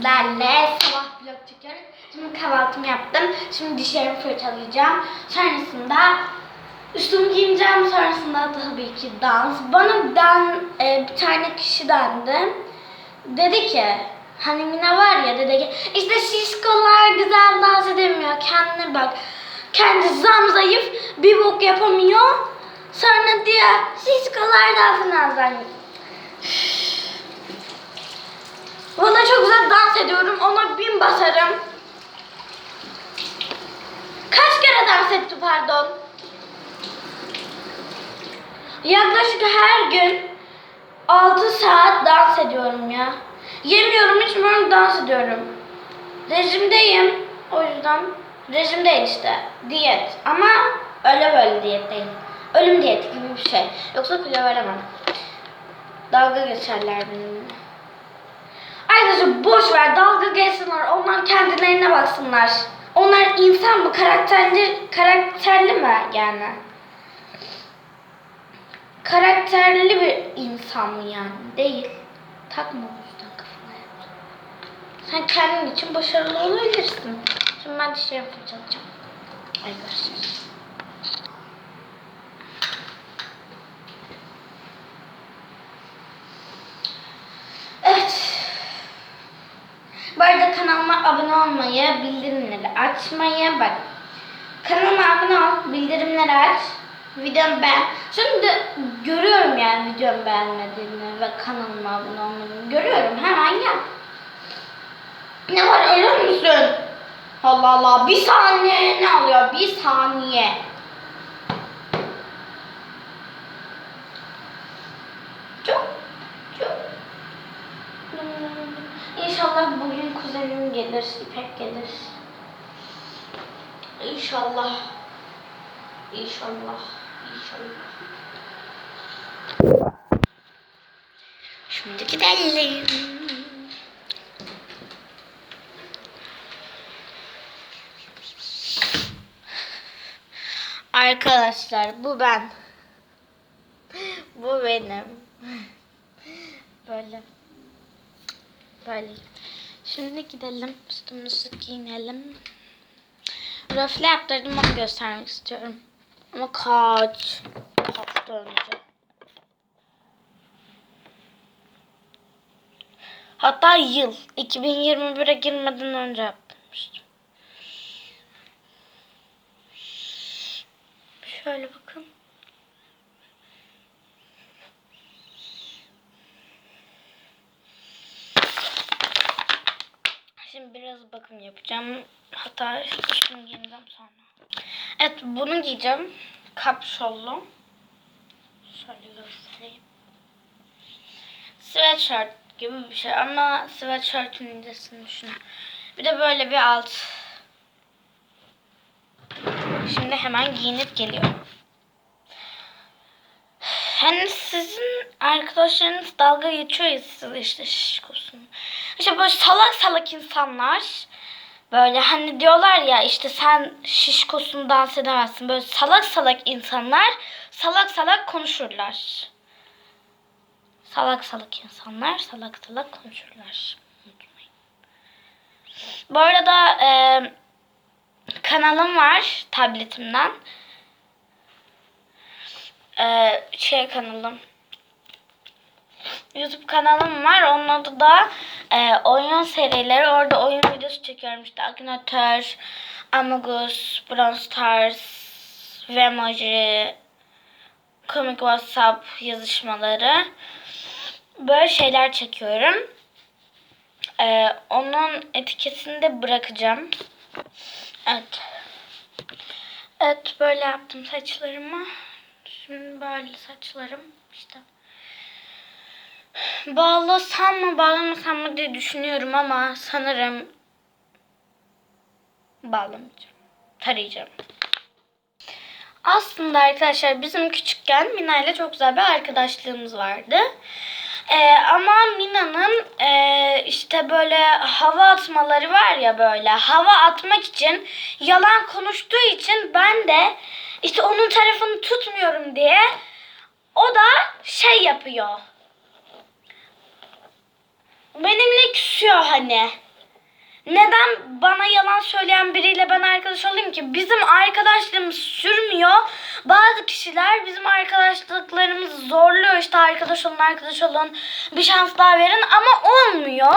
sizlerle sabah vlog çekiyoruz. Şimdi kahvaltımı yaptım. Şimdi dişlerimi fırçalayacağım. Sonrasında üstümü giyineceğim. Sonrasında tabii ki dans. Bana dan, e, bir tane kişi dendi. Dedi ki hani Mina var ya dedi ki işte şişkolar güzel dans edemiyor. Kendine bak. Kendi zam zayıf bir bok yapamıyor. Sonra diyor şişkolar dansını zayıf. Valla çok güzel dans ediyorum. Ona bin basarım. Kaç kere dans etti pardon? Yaklaşık her gün 6 saat dans ediyorum ya. Yemiyorum, içmiyorum, dans ediyorum. Rejimdeyim. O yüzden rejim değil işte. Diyet. Ama öyle böyle diyet değil. Ölüm diyeti gibi bir şey. Yoksa kilo veremem. Dalga geçerler benimle. Arkadaşlar boş ver dalga geçsinler. Onlar kendilerine baksınlar. Onlar insan mı? Karakterli, karakterli mi yani? Karakterli bir insan mı yani? Değil. Takma o yüzden kafana. Sen kendin için başarılı olabilirsin. Şimdi ben dişlerimi fırçalayacağım. Arkadaşlar. Evet. Bu arada kanalıma abone olmayı, bildirimleri açmayı, bak. Kanalıma abone ol, bildirimleri aç, videomu beğen. Şimdi görüyorum yani videomu beğenmediğini ve kanalıma abone olmadığını görüyorum. Hemen yap. Ne var ölür müsün? Allah Allah bir saniye ne alıyor? Bir saniye. Çok çok İnşallah bugün kuzenim gelir, İpek gelir. İnşallah. İnşallah. İnşallah. Şimdi gidelim. Arkadaşlar bu ben. Bu benim. Böyle. Böyle. Şimdi gidelim. Üstümüzü giyinelim. Röfle yaptırdım onu göstermek istiyorum. Ama kaç hafta önce. Hatta yıl. 2021'e girmeden önce yaptırmıştım. Şöyle bakın. Şimdi biraz bakım yapacağım. Hatta üstümü giyineceğim sonra. Evet bunu giyeceğim. Kapşollu. Şöyle göstereyim. Sweatshirt gibi bir şey ama sweatshirt'ün incesini düşünün. Bir de böyle bir alt. Şimdi hemen giyinip geliyorum. Hani sizin arkadaşlarınız dalga geçiyor ya size işte şişkosun. İşte böyle salak salak insanlar böyle hani diyorlar ya işte sen şişkosun dans edemezsin. Böyle salak salak insanlar salak salak konuşurlar. Salak salak insanlar salak salak konuşurlar. Bu arada e, kanalım var tabletimden. E, şey kanalım. YouTube kanalım var. Onun adı da e, oyun serileri. Orada oyun videosu çekiyorum. İşte Akinator, Among Us, Brawl Stars, Vemoji, komik WhatsApp yazışmaları. Böyle şeyler çekiyorum. E, onun etiketini de bırakacağım. Evet. Evet böyle yaptım saçlarımı. Şimdi böyle saçlarım işte. Bağlasam mı bağlamasam mı diye düşünüyorum ama sanırım bağlamayacağım. Tarayacağım. Aslında arkadaşlar bizim küçükken Mina ile çok güzel bir arkadaşlığımız vardı. Ee, ama Mina'nın e, işte böyle hava atmaları var ya böyle hava atmak için yalan konuştuğu için ben de işte onun tarafını tutmuyorum diye o da şey yapıyor. Benimle küsüyor hani. neden bana yalan söyleyen biriyle ben arkadaş olayım ki? Bizim arkadaşlığımız sürmüyor. Bazı kişiler bizim arkadaşlıklarımızı zorluyor. İşte arkadaş olun, arkadaş olun. Bir şans daha verin ama olmuyor.